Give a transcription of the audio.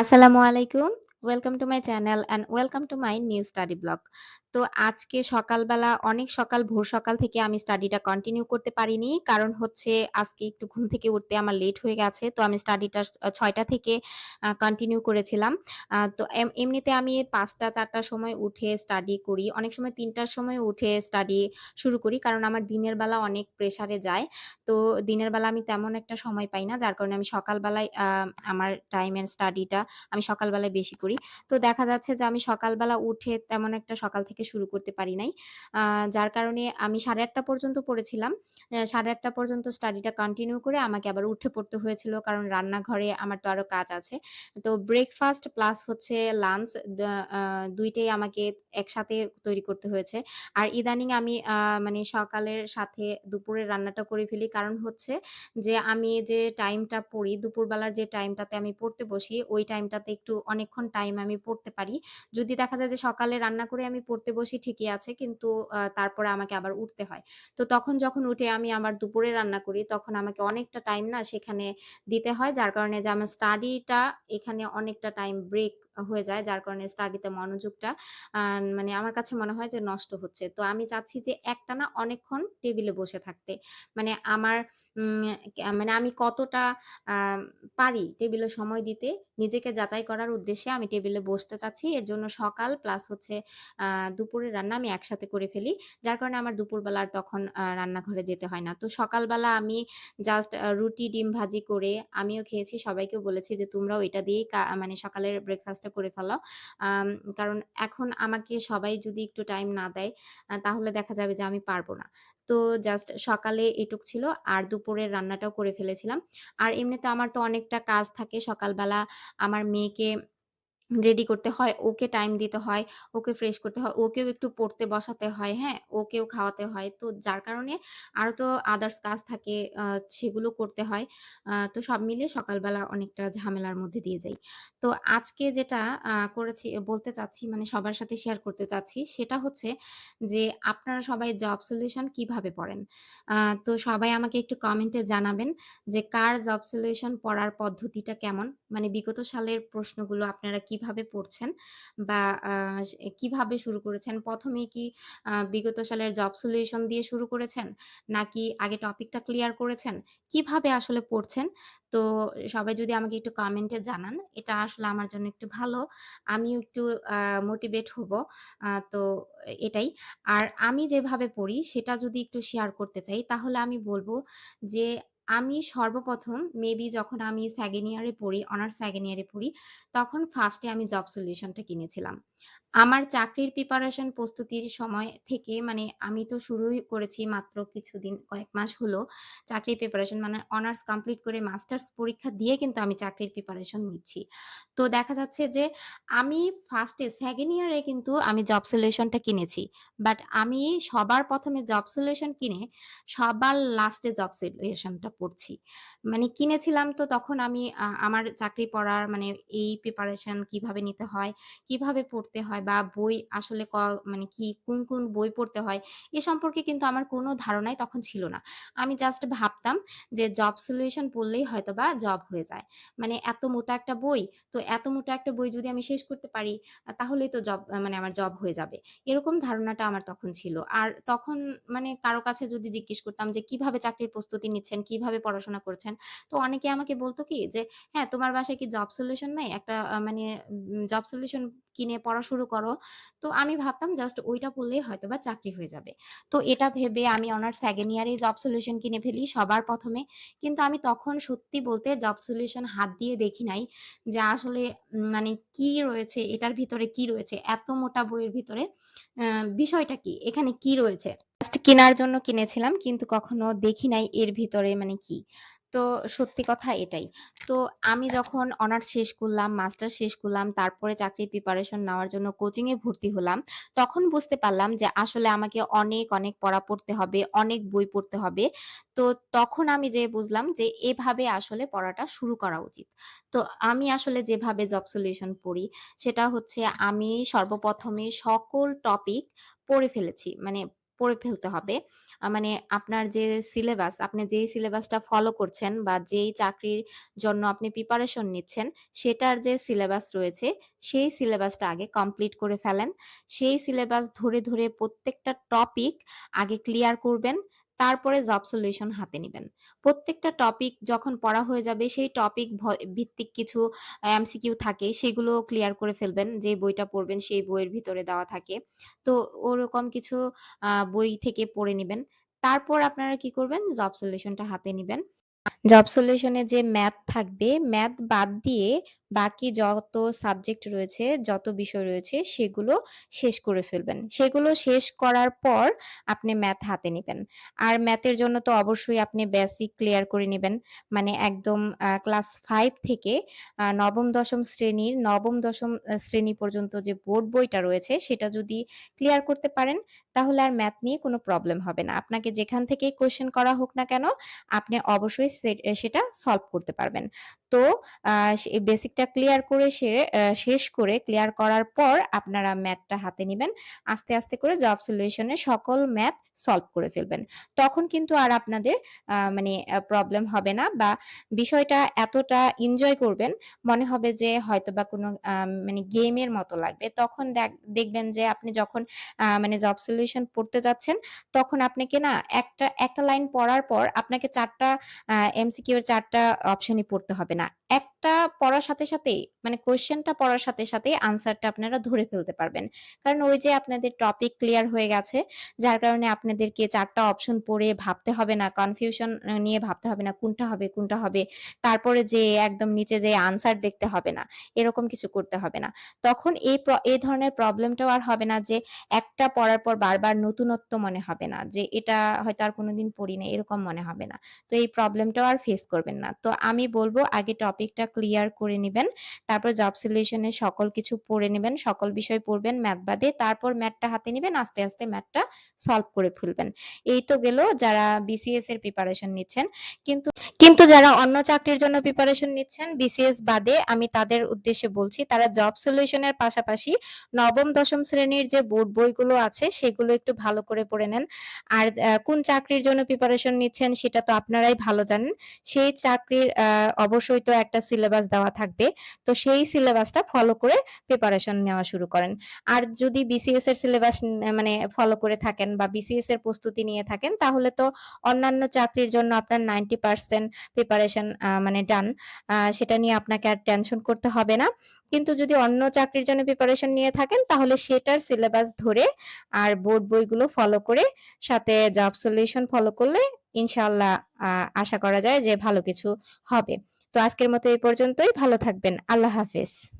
আসসালামু আলাইকুম। Welcome to my channel and welcome to my new study blog. তো আজকে সকালবেলা, অনেক সকাল, ভোর সকাল থেকে আমি স্টাডিটা কন্টিনিউ করতে পারিনি। কারণ হচ্ছে আজকে একটু ঘুম থেকে উঠতে আমার লেট হয়ে গেছে। তো আমি স্টাডিটা ছয়টা থেকে কন্টিনিউ করেছিলাম। তো এমনিতে আমি পাঁচটা চারটার সময় উঠে স্টাডি করি। অনেক সময় ৩ টার সময় উঠে স্টাডি শুরু করি। কারণ আমার দিনের বেলা অনেক প্রেশারে যায়। তো দিনের বেলা আমি তেমন একটা সময় পাই না। যার কারণে আমি সকালবেলায় আমার টাইম এন্ড স্টাডিটা আমি সকালবেলায় বেশি করি। তো দেখা যাচ্ছে যে আমি সকালবেলা উঠে তেমন একটা সকাল থেকে শুরু করতে পারি নাই। যার কারণে আমি ৮:৩০ পর্যন্ত পড়েছিলাম। সাড়ে ৮:৩০ পর্যন্ত স্টাডিটা কন্টিনিউ করে আমাকে আবার উঠে পড়তে হয়েছিল। কারণ রান্নাঘরে আমার তো আরও কাজ আছে। তো ব্রেকফাস্ট প্লাস হচ্ছে লাঞ্চ দা আ ২ টাই আমাকে একসাথে তৈরি করতে হয়েছে। আর ইদানিং আমি মানে সকালের সাথে দুপুরের রান্নাটা করে ফেলি। কারণ হচ্ছে যে আমি যে টাইমটা পড়ি, দুপুরবেলার যে টাইমটাতে আমি পড়তে বসি, ওই টাইমটাতে একটু অনেকক্ষণ টাইম আমি পড়তে পারি। যদি দেখা যায় যে সকালে রান্না করে আমি পড়তে বসি ঠিকই আছে। কিন্তু তারপরে আমাকে আবার উঠতে হয়। তো তখন যখন উঠে আমি আবার দুপুরে রান্না করি, তখন আমাকে অনেকটা টাইম না সেখানে দিতে হয়। যার কারণে যে আমার স্টাডিটা এখানে অনেকটা টাইম ব্রেক হয়ে যায়। যার কারণে স্টাডিতে মনোযোগটা মানে আমার কাছে মনে হয় যে নষ্ট হচ্ছে। তো আমি চাচ্ছি যে একটানা অনেকক্ষণ টেবিলে বসে থাকতে। মানে আমার মানে আমি কতটা পারি টেবিলে সময় দিতে, নিজেকে যাচাই করার উদ্দেশ্যে আমি টেবিলে বসতে চাচ্ছি। এর জন্য সকাল প্লাস হচ্ছে আ দুপুরের রান্না আমি একসাথে করে ফেলি। যার কারণে আমার দুপুরবেলা আর তখন রান্নাঘরে যেতে হয় না। তো সকালবেলা আমি জাস্ট রুটি, ডিম ভাজি করে আমিও খেয়েছি। সবাইকেও বলেছি যে তোমরাও এটা দিয়েই মানে সকালের ব্রেকফাস্টটা করে ফেলো। কারণ এখন আমাকে সবাই যদি একটু টাইম না দেয়, তাহলে দেখা যাবে যে আমি পারব না। তো জাস্ট সকালে এটুক ছিল। আর দুপুরের রান্নাটাও করে ফেলেছিলাম। আর এমনিতে আমার তো অনেকটা কাজ থাকে সকালবেলা আমার মেয়েকে রেডি করতে হয়, ওকে টাইম দিতে হয়, ওকে ফ্রেশ করতে হয়, ওকেও একটু পড়তে বসাতে হয়, হ্যাঁ? ওকেও খাওয়াতে হয়। তো যার কারণে আরও তো আদার্স কাজ থাকে সেগুলো করতে হয়। তো সব মিলে সকালবেলা অনেকটা ঝামেলার মধ্যে দিয়ে যাই। তো আজকে যেটা করেছি বলতে চাচ্ছি মানে সবার সাথে শেয়ার করতে চাচ্ছি সেটা হচ্ছে যে আপনারা সবাই জব সলিউশন কীভাবে পড়েন? তো সবাই আমাকে একটু কমেন্টে জানাবেন যে কার জব সলিউশন পড়ার পদ্ধতিটা কেমন? মানে বিগত সালের প্রশ্নগুলো আপনারা কীভাবে পড়ছেন? বা কীভাবে শুরু করেছেন? প্রথমে কি বিগত সালের জব সলিউশন দিয়ে শুরু করেছেন? নাকি আগে টপিকটা ক্লিয়ার করেছেন? কীভাবে আসলে পড়ছেন? তো সবাই যদি আমাকে একটু কমেন্টে জানান, এটা আসলে আমার জন্য একটু ভালো। আমিও একটু মোটিভেট হব। তো এটাই। আর আমি যেভাবে পড়ি সেটা যদি একটু শেয়ার করতে চাই, তাহলে আমি বলব যে আমি সর্বপ্রথম মেবি যখন আমি সেকেন্ড ইয়ারে পড়ি, অনার্স সেকেন্ড ইয়ারে পড়ি, তখন ফার্স্টে আমি জব সলিউশনটা কিনেছিলাম। আমার চাকরির প্রিপারেশন প্রস্তুতির সময় থেকে মানে আমি তো শুরুই করেছি মাত্র কিছুদিন কয়েক মাস হলো চাকরির প্রিপারেশন মানে অনার্স কমপ্লিট করে মাস্টার্স পরীক্ষা দিয়ে কিন্তু আমি চাকরির প্রিপারেশন নিচ্ছি। তো দেখা যাচ্ছে যে আমি ফার্স্টে সেকেন্ড ইয়ারে কিন্তু আমি জব সলিউশনটা কিনেছি। বাট আমি সবার প্রথমে জব সলিউশন কিনে সবার লাস্টে জব সলিউশনটা পড়ছি। মানে কিনেছিলাম তো তখন আমি আমার চাকরি পড়ার মানে এই প্রিপারেশন কীভাবে নিতে হয়, কীভাবে পড়তে হয় বা বই আসলে ক মানে কি কোন, কোন বই পড়তে হয় এ সম্পর্কে কিন্তু আমার কোনো ধারণাই তখন ছিল না। আমি জাস্ট ভাবতাম যে জব সলিউশন পড়লেই হয়তোবা জব হয়ে যায়। মানে এত মোটা একটা বই, তো এত মোটা একটা বই যদি আমি শেষ করতে পারি তাহলেই তো জব মানে আমার জব হয়ে যাবে। এরকম ধারণাটা আমার তখন ছিল। আর তখন মানে কারও কাছে যদি জিজ্ঞেস করতাম যে কীভাবে চাকরির প্রস্তুতি নিচ্ছেন, কীভাবে পড়াশোনা করছেন? তো অনেকে আমাকে বলতো কি যে, "হ্যাঁ, তোমার বাসায় কি জব সলিউশন নাই? একটা মানে জব সলিউশন কিনে পড়া শুরু করো।" তো আমি ভাবতাম জাস্ট ওইটা পড়লেই হয়তো বা চাকরি হয়ে যাবে। তো এটা ভেবে আমি অনার্স 2nd ইয়ারেই জব সলিউশন কিনে ফেলি সবার প্রথমে কিন্তু আমি তখন সত্যি বলতে জব সলিউশন হাত দিয়ে দেখি নাই যে আসলে মানে কি রয়েছে, এটার ভিতরে কি রয়েছে? এত মোটা বইয়ের ভিতরে বিষয়টা কি? এখানে কি রয়েছে? কেনার জন্য কিনেছিলাম কিন্তু কখনো দেখি নাই এর ভিতরে মানে কি। তো সত্যি কথা এটাই। তো আমি যখন অনার্স শেষ করলাম, মাস্টার শেষ করলাম, তারপরে চাকরির প্রিপারেশন নেওয়ার জন্য কোচিংয়ে ভর্তি হলাম। তখন বুঝতে পারলাম যে আসলে আমাকে অনেক, অনেক পড়া পড়তে হবে, অনেক বই পড়তে হবে। তো তখন আমি যেয়ে বুঝলাম যে এভাবে আসলে পড়াটা শুরু করা উচিত। তো আমি আসলে যেভাবে জব সলিউশন পড়ি সেটা হচ্ছে আমি সর্বপ্রথমে সকল টপিক পড়ে ফেলেছি। মানে পড়ে ফেলতে হবে। মানে আপনার যে সিলেবাস, আপনি যেই সিলেবাসটা ফলো করছেন বা যেই চাকরির জন্য আপনি প্রিপারেশন নিচ্ছেন, সেটার যে সিলেবাস রয়েছে, সেই সিলেবাসটা আগে কমপ্লিট করে ফেলেন। সেই সিলেবাস ধরে, ধরে প্রত্যেকটা টপিক আগে ক্লিয়ার করবেন। তারপরে জব সলিউশন হাতে নিবেন। প্রত্যেকটা টপিক যখন পড়া হয়ে যাবে, সেই টপিক ভিত্তিক কিছু এমসিকিউ থাকে, সেগুলো ক্লিয়ার করে ফেলবেন। যে বইটা পড়বেন, সেই বইয়ের ভিতরে দেওয়া থাকে। তো ওরকম কিছু বই থেকে পড়ে নিবেন। তারপর আপনারা কি করবেন? জব সলিউশনটা হাতে নিবেন। জব সলিউশনে যে ম্যাথ থাকবে, ম্যাথ বাদ দিয়ে বাকি যত সাবজেক্ট রয়েছে, যত বিষয় রয়েছে সেগুলো শেষ করে ফেলবেন। সেগুলো শেষ করার পর আপনি ম্যাথ হাতে নেবেন আর ম্যাথের জন্য তো অবশ্যই আপনি বেসিক ক্লিয়ার করে নেবেন মানে একদম ক্লাস ফাইভ থেকে নবম ৯ম-১০ম শ্রেণির নবম দশম শ্রেণি পর্যন্ত যে বোর্ড বইটা রয়েছে, সেটা যদি ক্লিয়ার করতে পারেন, তাহলে আর ম্যাথ নিয়ে কোনো প্রবলেম হবে না। আপনাকে যেখান থেকেই কোয়েশ্চেন করা হোক না কেন, আপনি অবশ্যই সেটা সলভ করতে পারবেন। তো বেসিকটা ক্লিয়ার করে শেষ করে ক্লিয়ার করার পর আপনারা ম্যাথটা হাতে নিবেন। আস্তে, আস্তে করে জব সলিউশনে সকল ম্যাথ সলভ করে ফেলবেন। তখন কিন্তু আর আপনাদের মানে প্রবলেম হবে না বা বিষয়টা এতটা এনজয় করবেন, মনে হবে যে হয়তো বা কোনো মানে গেমের মতো লাগবে। তখন দেখ দেখবেন যে আপনি যখন মানে জব সলিউশন পড়তে যাচ্ছেন, তখন আপনাকে না একটা, একটা লাইন পড়ার পর আপনাকে ৪ টা আ এমসিকিউ এর ৪ টা অপশনই পড়তে হবে না। หนัก একটা পড়ার সাথে সাথেই মানে কোয়েশ্চেনটা পড়ার সাথে, সাথেই আনসারটা আপনারা ধরে ফেলতে পারবেন। কারণ ওই যে আপনাদের টপিক ক্লিয়ার হয়ে গেছে, যার কারণে আপনাদেরকে চারটা অপশন পড়ে ভাবতে হবে না, কনফিউশন নিয়ে ভাবতে হবে না, কোনটা হবে, কোনটা হবে। তারপরে যেয়ে একদম নিচে যেয়ে আনসার দেখতে হবে না। এরকম কিছু করতে হবে না। তখন এই এই ধরনের প্রবলেমটাও আর হবে না যে একটা পড়ার পর বারবার নতুনত্ব মনে হবে না। যে এটা হয়তো আর কোনোদিন পড়ি নাই, এরকম মনে হবে না। তো এই প্রবলেমটাও আর ফেস করবেন না। তো আমি বলব আগে টপিকটা ক্লিয়ার করে নিবেন। তারপর জব সলিউশন সকল কিছু পড়ে নিবেন। সকল বিষয় পড়বেন ম্যাথ বাদে। তারপর ম্যাথটা হাতে নিবেন। আস্তে, আস্তে ম্যাথটা সলভ করে ফেলবেন। এই তো গেল যারা বিসিএস এর প্রিপারেশন নিচ্ছেন। কিন্তু, কিন্তু যারা অন্য চাকরির জন্য প্রিপারেশন নিচ্ছেন বিসিএস বাদে আমি তাদের উদ্দেশ্যে বলছি, তারা জব সলিউশন এর পাশাপাশি ৯ম-১০ম শ্রেণির যে বোর্ড বইগুলো আছে, সেগুলো একটু ভালো করে পড়ে নেন। আর কোন চাকরির জন্য প্রিপারেশন নিচ্ছেন সেটা তো আপনারাই ভালো জানেন। সেই চাকরির অবশ্যই তো একটা সিলেবাস দেওয়া থাকবে। তো সেই সিলেবাসটা ফলো করে প্রিপারেশন নেওয়া শুরু করেন। আর যদি বিসিএস এর সিলেবাস মানে ফলো করে থাকেন বা বিসিএস এর প্রস্তুতি নিয়ে থাকেন, তাহলে তো অন্যান্য চাকরির জন্য আপনার 90% প্রিপারেশন মানে ডান। সেটা নিয়ে আপনাকে আর টেনশন করতে হবে না। কিন্তু যদি অন্য চাকরির জন্য প্রিপারেশন নিয়ে থাকেন, তাহলে সেটার সিলেবাস ধরে আর বোর্ড বইগুলো ফলো করে সাথে জব সলিউশন ফলো করলে ইনশাল্লাহ আশা করা যায় যে ভালো কিছু হবে। তো আজকের মতো এই পর্যন্তই। ভালো থাকবেন। আল্লাহ হাফেজ।